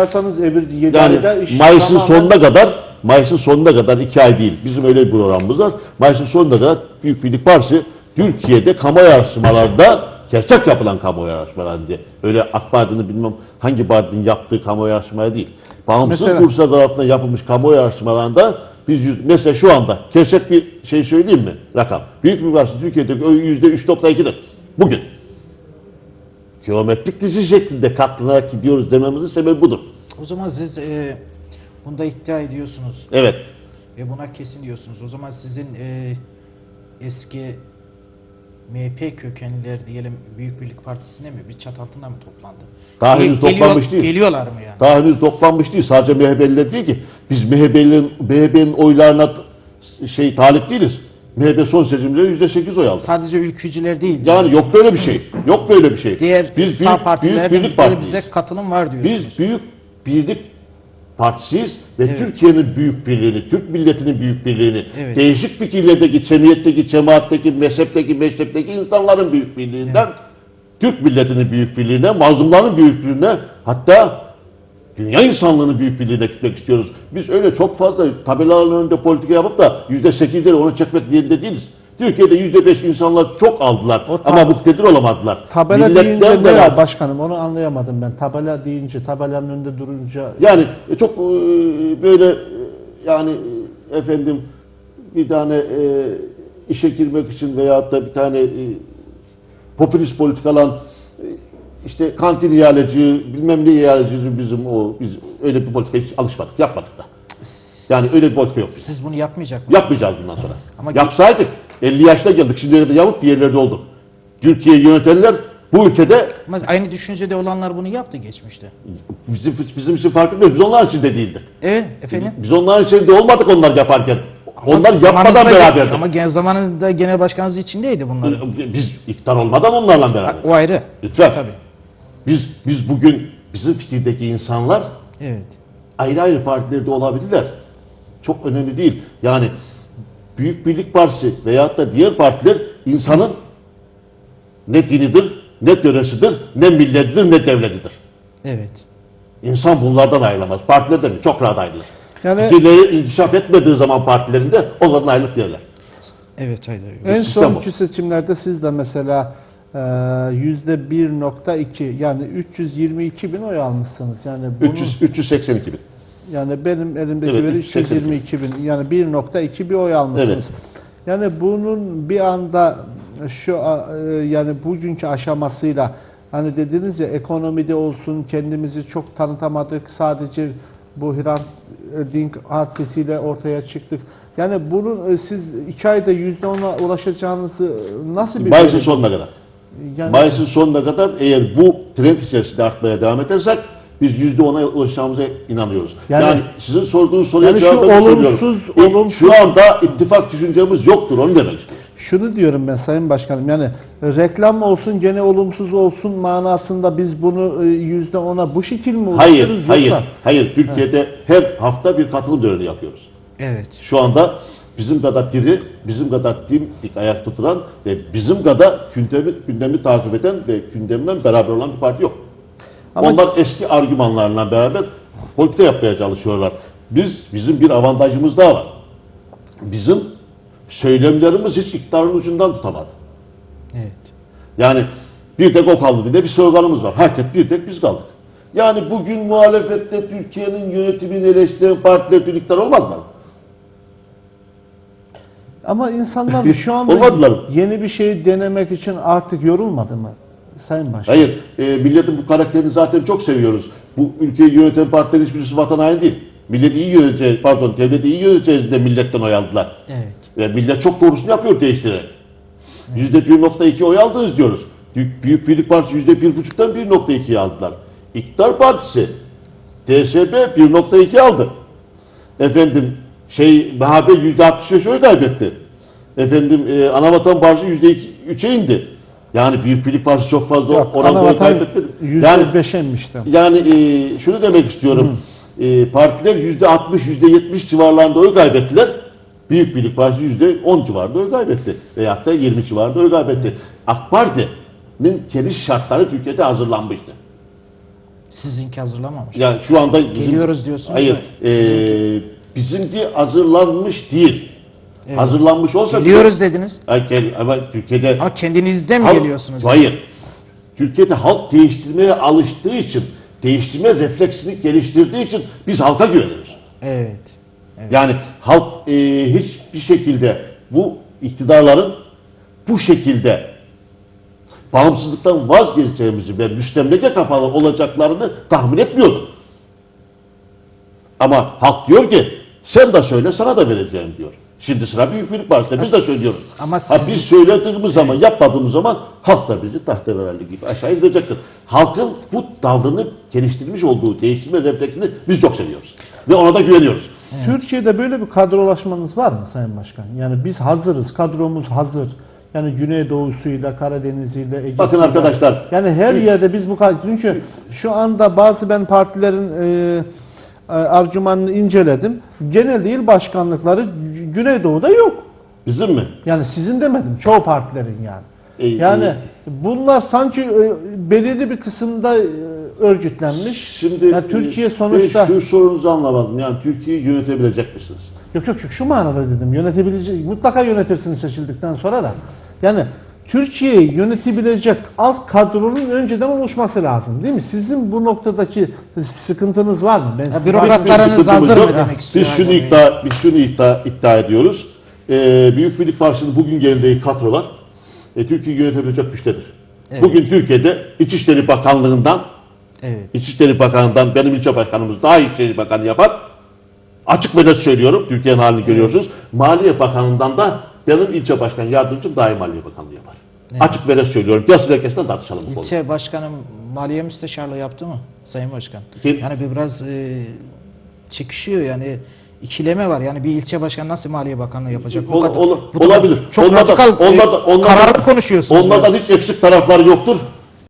açarsanız öbür 7 Yani ayda iş Mayıs'ın tamamen- sonuna kadar Mayıs'ın sonuna kadar iki ay değil. Bizim öyle bir programımız var. Mayıs'ın sonuna kadar Büyük Birlik Partisi Türkiye'de kamu araştırmalarda gerçek yapılan kamu araştırmaları diye. Öyle AK Parti'nin bilmem hangi partinin yaptığı kamu araştırmaları değil. Bağımsız Mesela- kurslar tarafından yapılmış kamu araştırmalarında biz yüz- mesela şu anda gerçek bir şey söyleyeyim mi? Rakam. Büyük Birlik Partisi Türkiye'de yüzde 3.2'dir. Bugün. Geometrik dizi şeklinde katlanarak gidiyoruz dememizin sebebi budur. O zaman siz e, bunda iddia ediyorsunuz Evet. ve buna kesin diyorsunuz. O zaman sizin e, eski MHP kökenliler diyelim Büyük Birlik Partisi'ne mi bir çat altında mı toplandı? Daha Gel- henüz toplanmış geliyor- değil. Geliyorlar mı yani? Daha henüz toplanmış değil. Sadece MHP'liler değil ki. Biz MHP'lilerin MHP'nin oylarına şey talip değiliz. MHP son seçimde yüzde sekiz oy aldı. Sadece ülkücüler değil. Yani yok böyle bir şey. Yok böyle bir şey. Diğer biz sağ büyük, büyük birlik biri partisiyiz. bize katılım var diyorsunuz. Biz büyük birlik partisiyiz ve Evet. Türkiye'nin büyük birliğini, Türk milletinin büyük birliğini, Evet. değişik fikirlerdeki, cemiyetteki, cemaatteki, mezhepteki, meşrepteki insanların büyük birliğinden Türk milletinin büyük birliğine, mazlumların büyük birliğine, hatta dünya insanlığının büyük birliğine gitmek istiyoruz. Biz öyle çok fazla tabelaların önünde politika yapıp da yüzde sekizleri onu çekmek niyetinde değiliz. Türkiye'de yüzde beş insanlar çok aldılar O ama muktedir olamadılar. Tabela Milletten deyince ne var başkanım onu anlayamadım ben. Tabela deyince tabelanın önünde durunca Yani e, çok e, böyle e, yani efendim bir tane e, işe girmek için veyahut da bir tane e, popülist politikalan e, işte kantin ihaleci, bilmem ne ihaleci bizim o biz öyle bir politika hiç alışmadık, yapmadık da. Yani öyle bir politika yok. Siz bunu yapmayacak mısınız? Yapmayacağız bundan sonra. Ama- Yapsaydık 50 yaşına geldik. Şimdiye de yamuk bir yerlerde olduk. Türkiye'yi yönetenler bu ülkede Ama aynı düşüncede olanlar bunu yaptı geçmişte. bizim bizim için farklı değil. Biz onların içinde değildik. Evet efendim. Biz onların içinde olmadık onlar yaparken. Onlar Ama yapmadan zamanınızda- beraberdik. Ama gen zamanında genel başkanınız içindeydi bunlar. Biz iktidar olmadan onlarla beraber. O ayrı. Lütfen. Tabii. Biz biz bugün bizim fikirdeki insanlar Evet. ayrı ayrı partilerde olabilirler. Çok önemli değil. Yani Büyük Birlik Partisi veyahut da diğer partiler insanın ne dinidir, ne töresidir, ne milletidir, ne devletidir. Evet. İnsan bunlardan ayrılamaz. Partilerden de çok rahat ayrılır. yani Fikirleri inkişaf etmediği zaman partilerinde onların ayrılık derler. Evet Haydar. en sistem sonki seçimlerde siz de mesela e, yüzde 1.2 yani 322 bin oy almışsınız. Yani bunun, 300, 382 bin. Yani benim elimdeki Evet, veri 382 322 bin yani 1.2 bir oy almışsınız. Evet. Yani bunun bir anda şu e, yani bugünkü aşamasıyla hani dediniz ya ekonomide olsun kendimizi çok tanıtamadık sadece bu Hrant Dink hadisesiyle ortaya çıktık. Yani bunun e, siz iki ayda yüzde ona ulaşacağınızı nasıl bir Mayıs'ın sonuna kadar. yani, Mayıs'ın sonuna kadar eğer bu trend içerisinde artmaya devam edersek biz yüzde ona ulaşacağımıza inanıyoruz. Yani, Yani- sizin sorduğunuz soruya Yani cevap olumsuz- İlk- olumsuz- Şu anda ittifak düşüncemiz yoktur onu demek istiyorum. şunu diyorum ben Sayın Başkanım yani reklam olsun gene olumsuz olsun manasında biz bunu e, yüzde ona bu şekil mi Hayır, ulaşırız hayır, yoksa- hayır. Türkiye'de her hafta bir katılım töreni yapıyoruz. Evet. Şu anda bizim kadar diri, bizim kadar dimdik ayak tutulan ve bizim kadar gündemi, gündemi takip eden ve gündemden beraber olan bir parti yok. Ama- Onlar eski argümanlarla beraber politika yapmaya çalışıyorlar. Biz, bizim bir avantajımız daha var. Bizim söylemlerimiz hiç iktidarın ucundan tutamadı. Evet. Yani bir tek o kaldı diye bir sloganımız var. Herkes bir tek biz kaldık. Yani bugün muhalefette Türkiye'nin yönetimini eleştiren partiler birlikte olmadılar. mı? Ama insanlar şu anda Olmadılar yeni bir şey denemek için artık yorulmadı mı Sayın Başkanım? Hayır, e, milletin bu karakterini zaten çok seviyoruz. Bu ülkeyi yöneten partilerin hiçbirisi vatan haini değil. Millet iyi yöneteceğiz, pardon, devleti iyi yöneteceğiz de milletten oy aldılar. Evet. Ve millet çok doğrusunu yapıyor değiştirerek. Yüzde 1.2 oy aldınız diyoruz. Büyük, Büyük Birlik Partisi yüzde 1.5'tan 1.2'yi aldılar. İktidar Partisi DSP 1.2 aldı. Efendim şey MHP yüzde 65 oy kaybetti. Efendim e, Anavatan Partisi yüzde 3'e indi. Yani Büyük Birlik Partisi çok fazla Yok, oranda oy yüzde Yani beşe inmişti. yani e, şunu demek istiyorum. E, partiler yüzde 60, yüzde 70 civarlarında oy kaybettiler. Büyük Birlik Partisi yüzde 10 civarında oy kaybetti. Veyahut da 20 civarında oy kaybetti. AK Parti'nin geliş şartları Türkiye'de hazırlanmıştı. Sizinki hazırlamamış. Yani şu anda bizim, Geliyoruz diyorsunuz Hayır. E, bizimki hazırlanmış değil. Evet. Hazırlanmış olsa Geliyoruz dediniz. Ay, ama Türkiye'de Ha kendinizde mi halk- geliyorsunuz? Hayır. Türkiye'de halk değiştirmeye alıştığı için, değiştirme refleksini geliştirdiği için biz halka güveniyoruz. Evet. Evet. Yani halk e, hiçbir şekilde bu iktidarların bu şekilde bağımsızlıktan vazgeçeceğimizi ve müstemleke kapalı olacaklarını tahmin etmiyordu. Ama halk diyor ki sen de söyle sana da vereceğim diyor. Şimdi sıra Büyük Birlik Partisi'nde biz de söylüyoruz. Ama ha, biz söylediğimiz zaman yapmadığımız zaman halk da bizi tahterevalli gibi aşağı indirecektir. Halkın bu tavrını geliştirmiş olduğu değiştirme refleksini biz çok seviyoruz. Ve ona da güveniyoruz. Türkiye'de böyle bir kadrolaşmanız var mı Sayın Başkan? Yani biz hazırız, kadromuz hazır. Yani Güneydoğu'suyla, Karadeniz'iyle, Ege'siyle. Bakın arkadaşlar. Yani her yerde biz bu kadro... Çünkü şu anda bazı ben partilerin e, e, argümanını inceledim. Genel il başkanlıkları Güneydoğu'da yok. Bizim mi? Yani sizin demedim, çoğu partilerin yani. E, Yani e, bunlar sanki e, belirli bir kısımda e, örgütlenmiş. Şimdi Yani Türkiye e, sonuçta şu sorunuzu anlamadım. Yani Türkiye'yi yönetebilecek misiniz? Yok yok yok şu manada dedim. Yönetebilecek, mutlaka yönetirsiniz seçildikten sonra da. Yani Türkiye'yi yönetebilecek alt kadronun önceden oluşması lazım değil mi? Sizin bu noktadaki sıkıntınız var mı? Ben Ya bürokratlarınız hazır mı demek Biz istiyor? şunu Bey? iddia, biz şunu iddia, iddia ediyoruz. Ee, Büyük Birlik Partisi'nin bugün geldiği kadrolar e, Türkiye'yi yönetebilecek güçtedir. Evet. Bugün Türkiye'de İçişleri Bakanlığı'ndan Evet. İçişleri Bakanı'ndan benim ilçe başkanımız daha iyi İçişleri Bakanı yapar. Açık ve net söylüyorum. Türkiye'nin halini görüyorsunuz. Maliye Bakanı'ndan da benim ilçe başkan yardımcım iyi Maliye Bakanlığı yapar. Evet. Açık ve net söylüyorum. Piyasa herkesten tartışalım bu konuda. İlçe başkanım maliye müsteşarlığı yaptı mı Sayın Başkan? Kim? Yani bir biraz e, çekişiyor yani ikileme var. Yani bir ilçe başkanı nasıl maliye bakanlığı yapacak? Bu Ol- kadar- ol- bu kadar olabilir. Çok Onlardan- radikal, e, onlardan- onlardan- kararlı konuşuyorsunuz. Onlardan hiç eksik tarafları yoktur.